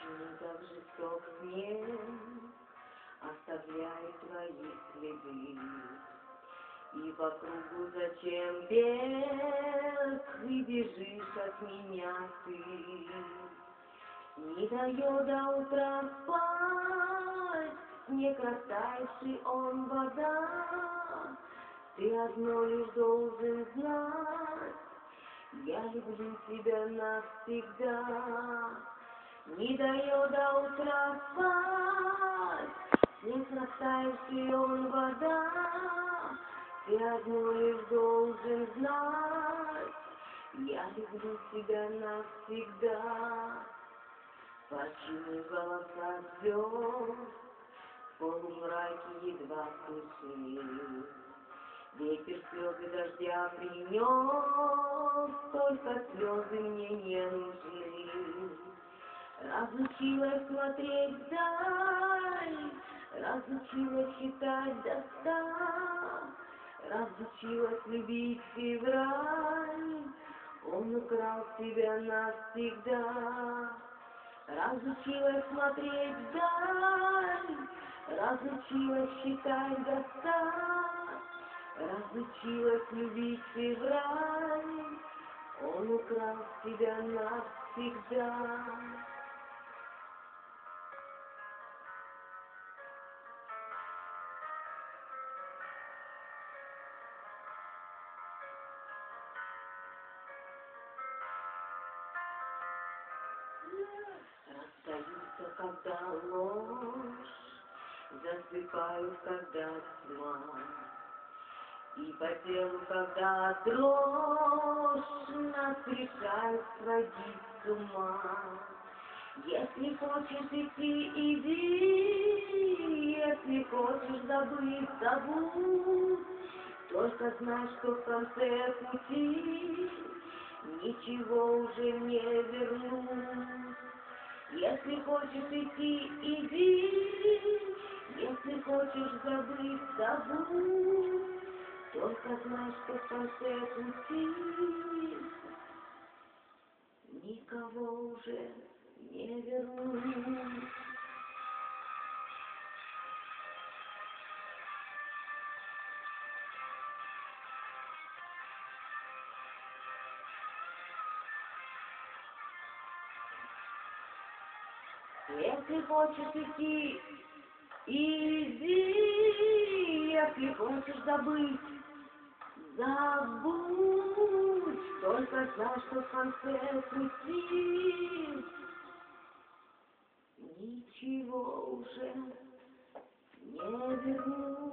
Так жесток снег оставляет свои следы? И по кругу зачем бег, и бежишь от меня ты? Не дает до утра спать, снег растаявший он вода. Ты одно лишь должен знать, я люблю тебя навсегда. Не дает до утра спать, снег растаявший он вода. Ты одно лишь должен знать, я люблю тебя навсегда. Почему голоса звезд в полумраке едва слышны? Ветер слезы дождя принес, только слезы мне не нужны. Разучилась смотреть вдаль, разучилась считать до ста, разучилась любить февраль, он украл тебя навсегда. Разучилась смотреть вдаль, разучилась считать до ста, разучилась любить февраль, он украл тебя навсегда. Расстаются, когда ложь, засыпают, когда тьма. И по телу, когда дрожь, нас решает сводить с ума. Если хочешь идти, иди, если хочешь забыть, забудь. Только знай, что в конце пути ничего уже не вернуть. Если хочешь идти, иди, если хочешь забыть, забудь. Только знай, что в конце пути никого уже не вернуть. Если хочешь идти, иди. Если хочешь забыть, забудь. Только знай, что в конце пути ничего уже не вернуть.